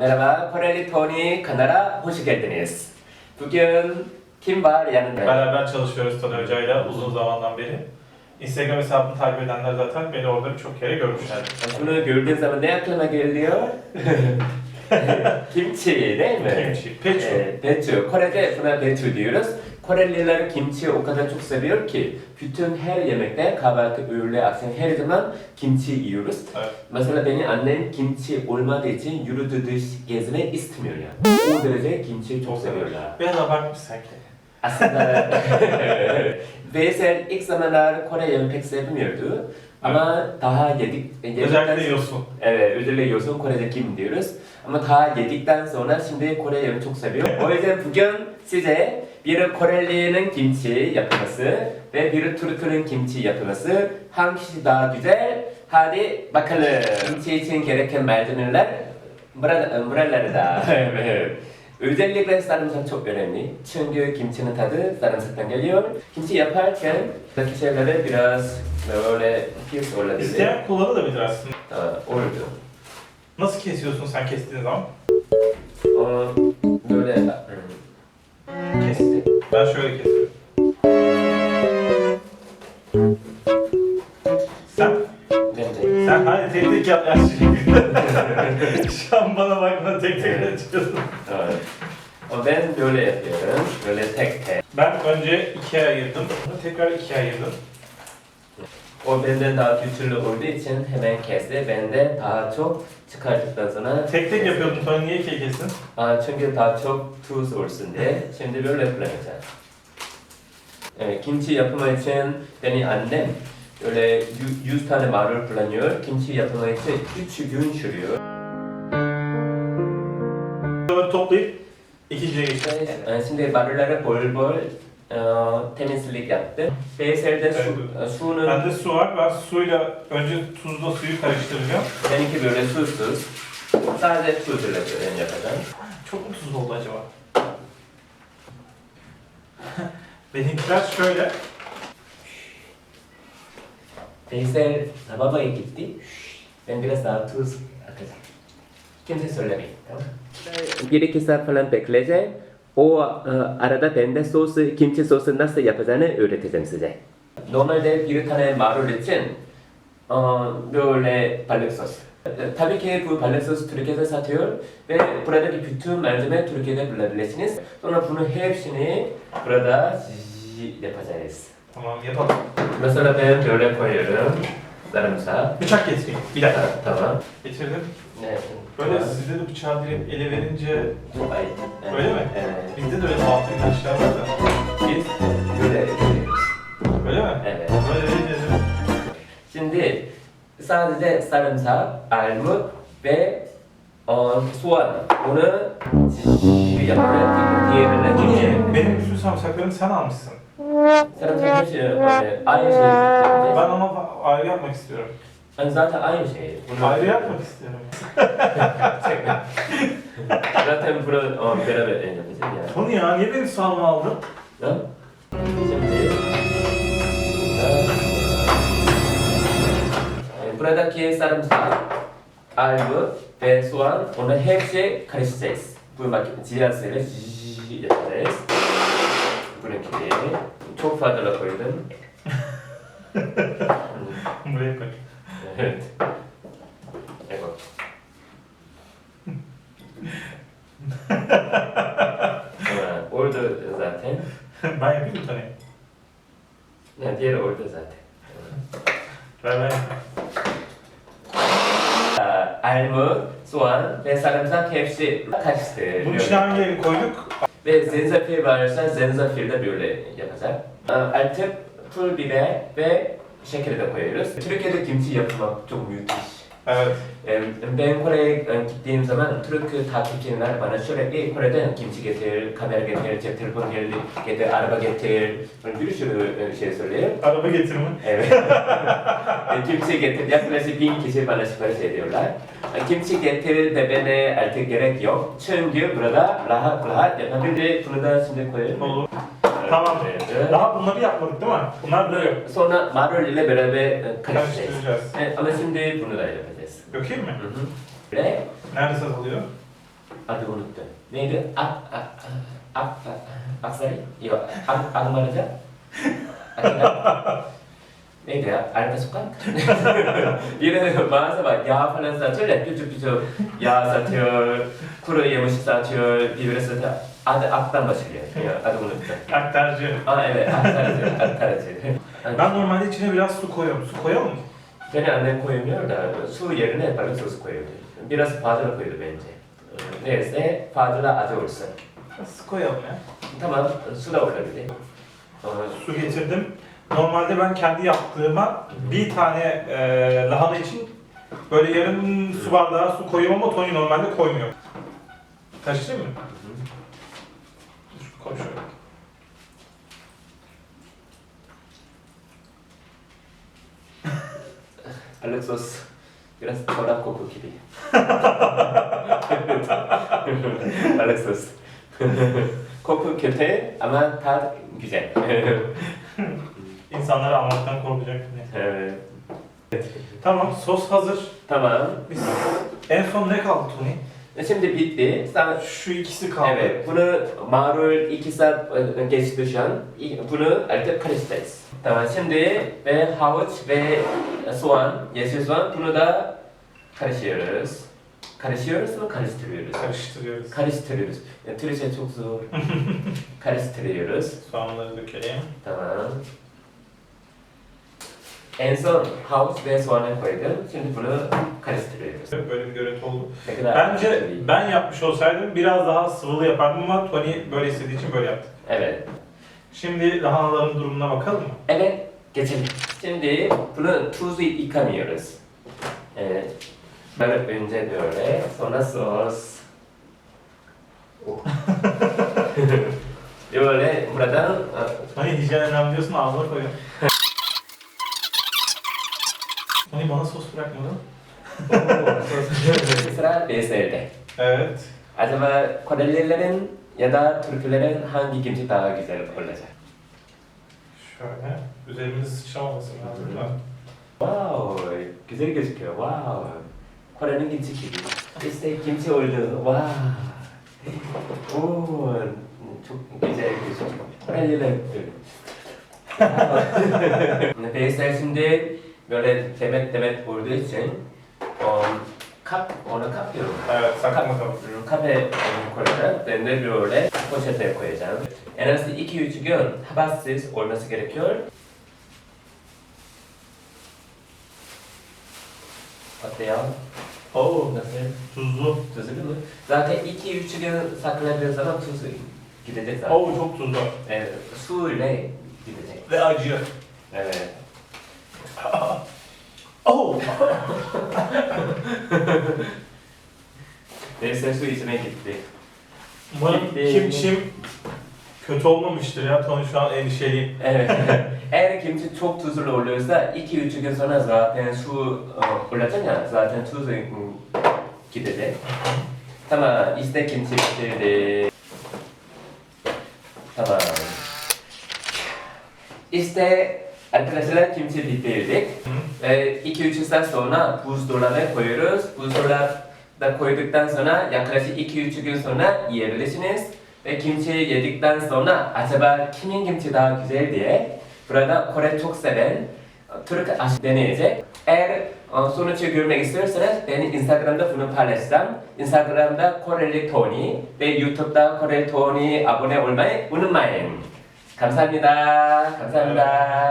Merhaba, Koreli Tony kanala hoş geldiniz. Bugün kim var yanında? Beraber çalışıyoruz Hoca'yla uzun zamandan beri. Instagram hesabını takip edenler zaten beni orada birçok kere görmüşlerdir. Bunu gördüğün zaman ne aklıma geliyor? Kimchi değil mi? Kimchi, pechu. Ee, pechu. Kore'de buna pechu diyoruz. Koreliler kimchi o kadar çok seviyor ki bütün her yemekte kahvaltı, öğle, akşam her zaman kimchi yiyoruz. Evet. Mesela benim annem kimchi olmadığı için yurt dışı gezmek istemiyor yani. O derece kimchi çok seviyorlar. Biraz abartmış sanki. Aslında Veysel ilk zamanlar Kore yemeği pek sevmiyordu. Ama daha yedik, yedikten Özellikle yiyorsun. Evet, özellikle yosun Kore'de kim diyoruz. Ama daha yedikten sonra şimdi Kore yemeği çok seviyor. O yüzden bugün size bir Koreli'nin kimchi yapması ve bir Türk'ün kimchi yapması hangisi daha güzel? Hadi bakalım. Kimchi için gereken malzemeler burada, buralarda. Evet. Özellikle sarımsak çok önemli. Çünkü kim치는 tadı sarımsaktan geliyor. Kimchi yaparken buradaki şeyleri biraz böyle piyas olabilir. İsteyen kullanabilir aslında. Aa, oldu. Nasıl kesiyorsun sen kestiğin zaman? O böyle. Ben şöyle kesiyorum. Sen, sen hani tek tek yap. Şu an bana bakma tek tek açıyorsun. Evet. O ben böyle yapıyorum. Böyle tek tek. Ben önce ikiye ayırdım. Tekrar ikiye ayırdım. O benden daha güçlü olduğu için hemen kesti. Ben de daha çok çıkarttıktan sonra Tek tek yapıyordun sonra niye ikiye kestin? Aa, çünkü daha çok tuz olsun diye. Şimdi böyle kullanacağım. Evet, kimchi yapımı için benim annem öyle 100 tane marul kullanıyor. Kimchi yapımı için 3 gün sürüyor. Toplayıp ikinciye geçtim. Ee, Şimdi marulları bol bol e, temizlik yaptım. Beysel'de su, e, suyunu Bende su var. Ben suyla önce tuzla suyu karıştıracağım. benimki böyle susuz. Sadece tuzla ben yapacağım. Çok mu tuz oldu acaba? Benimkiler şöyle. Beysel lavaboya gitti. Ben biraz daha tuz atacağım. Kimse söylemeyin. Tamam Bir iki saat falan bekleyeceğim. O e, arada ben de sosu, kimchi sosu nasıl yapacağını öğreteceğim size. Normalde bir tane marul için e, böyle balık sos. E, Tabii ki bu balık sos Türkiye'de satıyor ve buradaki bütün malzeme Türkiye'de bulabilirsiniz. Sonra bunu hepsini burada yapacağız. Tamam yapalım. Mesela ben böyle koyuyorum. Sarımsak. Bıçak getireyim. Bir dakika. Tamam. Getirdim. Ne? Böyle Tamam. sizde de bıçağı direkt ele verince Ay, Öyle mi? Evet. bizde de öyle altın ilaçlar var da. Biz böyle yapıyoruz. Öyle mi? Evet. Böyle verince de Şimdi sadece sarımsak, armut ve o, soğan. Bunu yapıyoruz. Diğerine Niye? geçelim. Benim bütün sarımsaklarımı sen almışsın. Hepsi böyle aynı şey. yapacağız. Ben ama ayrı yapmak istiyorum. Yani zaten aynı şey. Bunu- Ayrı yapmak istiyorum. zaten bunu o, beraber yapacağız yani. Tony ya niye benim sağımı aldın? Ha? Şimdi burada- buradaki sarımsak, armut ve soğan onu hepsi karıştıracağız. Bu makine cihazıyla yapacağız. Buradaki çok fazla koydum. Buraya koy. evet. Tamam, oldu zaten. ben yapayım mı Tony? Ne diğer oldu zaten. Ver ben. Aa, Armut, soğan ve sarımsak hepsi karıştırıyor. Bunun içine hangilerini koyduk? Ve zencefil varsa zencefil de böyle yapacak. Aa, Artık pul biber ve şeker de koyuyoruz. Türkiye'de kimchi yapmak çok müthiş. Evet. Ben Kore'ye gittiğim zaman Türk takipçiler bana sürekli Kore'den kimchi getir, kamera getir, cep telefonu getir, getir, araba getir, bir sürü şey söylüyor. Araba getirme. Evet. E, kimchi getir, yaklaşık bin kişi bana sipariş ediyorlar. Kimchi getir demene artık gerek yok. Çünkü burada rahat rahat yapabilir. Bunu da şimdi koyalım. Olur. Tamam. Evet. Daha bunları yapmadık değil mi? Bunlar böyle. Sonra marul ile beraber karıştıracağız. Evet, ama şimdi bunu da yapacağız. Dökeyim mi? Hı hı. Ve Nerede satılıyor? Adı unuttum. Neydi? Ak, ak, ak, ak, aksaray? Yok, ak? Aksaray? Neydi ya? Arka sokak? Yine mağaza var. Yağ falan satıyorlar. Küçük küçük yağ satıyor, kuru yemiş satıyor, biber satıyor. Adı aktan başlıyor. Ya, adı unuttum. Aktarcı. Aa evet, aktaracı, aktaracı. Ben normalde içine biraz su koyuyorum. Su koyuyor mu? Beni annem koymuyor da su yerine balık sosu koyuyordu. Biraz fazla koydu bence. Ee, Neyse fazla acı olsun. Su koyalım ya. Tamam su da olabilir. Su getirdim. Normalde ben kendi yaptığıma bir tane e, lahana için böyle yarım su bardağı su koyuyorum ama Tony normalde koymuyor. Karıştırayım mı? Koy şöyle. Balık sos biraz çorap koku gibi. balık sos. koku kötü ama tat güzel. İnsanları almaktan korkacak. Evet. Tamam, sos hazır. tamam. Biz en son ne kaldı Tony? Şimdi bitti. Sen Şu ikisi kaldı. Evet, bunu marul 2 saat e, an. İ- Bunu artık karıştıracağız. Tamam, şimdi ve havuç ve soğan, yeşil soğan bunu da karıştırıyoruz. Karıştırıyoruz mu karıştırıyoruz? Karıştırıyoruz. Karıştırıyoruz. Ya, Türkçe çok zor. karıştırıyoruz. Soğanları dökelim. Tamam. En son havuç ve soğanı koydum. Şimdi bunu karıştırıyoruz. Böyle bir görüntü oldu. Ne kadar Bence ben yapmış olsaydım biraz daha sıvılı yapardım ama Tony böyle istediği için böyle yaptı. Evet. Şimdi lahanaların durumuna bakalım mı? Evet, geçelim. Şimdi bunu tuzlu yıkamıyoruz. Evet. Böyle önce böyle, sonra sos. Oh. böyle buradan Tony hijyen önemli diyorsun ağzına koyuyor. Tony bana sos bırakmadın. sıra BSL'de. Evet. Acaba Korelilerin ya da Türklerin hangi kimchi daha güzel olacak? Şöyle. Üzerimize sıçramaması lazım da. Wow, güzel gözüküyor. Wow. Kore'nin kimchi gibi. İşte kimchi oldu. Wow. Oo, çok güzel gözüküyor. Koreliler. Beyser şimdi böyle temet temet vurduğu için o, kap, ona kap diyorum. Evet, sakat mı kapatıyorsun? Kafe koyarak ben de böyle poşete koyacağım. En az 2-3 gün habarsız olması gerekiyor. Patlayan. Oo, nasıl? Tuzlu. Tuzlu değil mi? Zaten 2-3 gün sakladığın zaman tuzlu gidecek zaten. Oo, çok tuzlu. Evet, su ile gidecek. Ve acı. Evet. Oo. Neyse su içine gitti. Umarım Gitti. kimçim kötü olmamıştır ya. Tony şu an endişeliyim. Evet. Eğer kimchi çok tuzlu oluyorsa 2-3 gün sonra zaten su e, olacak ya zaten tuz e, gidecek. Tamam işte kimchi pişirdi. Tamam. İşte arkadaşlar kimchi bitirdik. Ve 2-3 saat sonra buzdolabına koyuyoruz. Buzdolabına koyduktan sonra yaklaşık 2-3 gün sonra yiyebilirsiniz. Ve kimchi yedikten sonra acaba kimin kimchi daha güzel diye burada Kore çok seven Türk aşı deneyecek. Eğer e, sonucu görmek istiyorsanız ben Instagram'da bunu paylaşacağım. Instagram'da Koreli Tony ve YouTube'da Koreli Tony abone olmayı unutmayın. 감사합니다. 감사합니다.